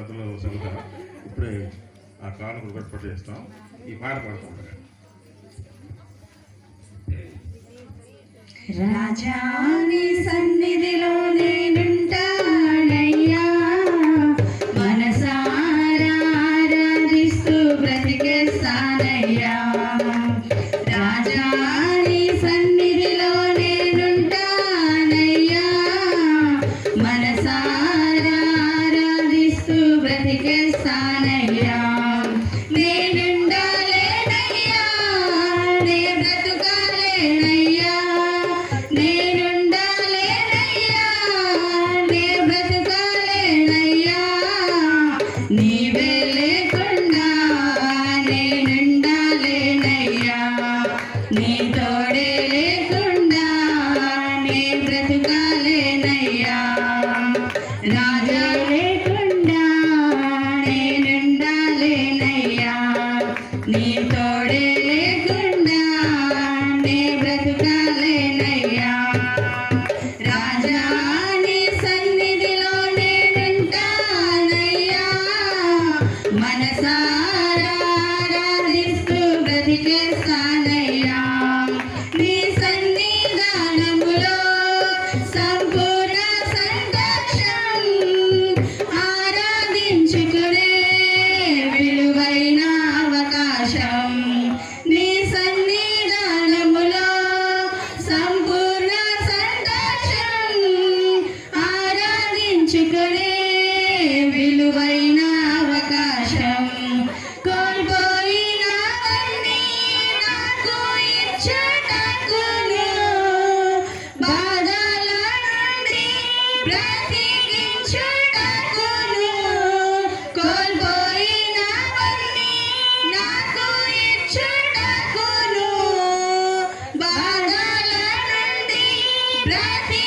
గతంలో సంగత ఇప్పుడే ఆ కాలం ఏర్పాటు చేస్తాం. ఈ పాట పాడుకుంటారు రాజాని సన్నిధిలో మన blessing.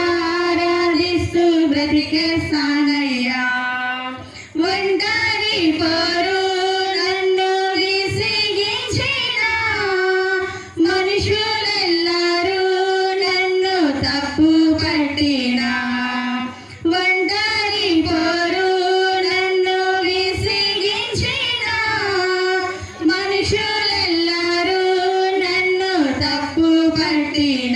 ఆరాధిస్తూ బ్రతికేస్తానయ్యా ఒంటరి పోరు నన్ను విసిగించిన మనుషులెల్లారూ నన్ను తప్పు పట్టిన. ఒంటరి పోరు నన్ను విసిగించిన మనుషులెల్లారూ నన్ను తప్పు పట్టిన.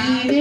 Amen.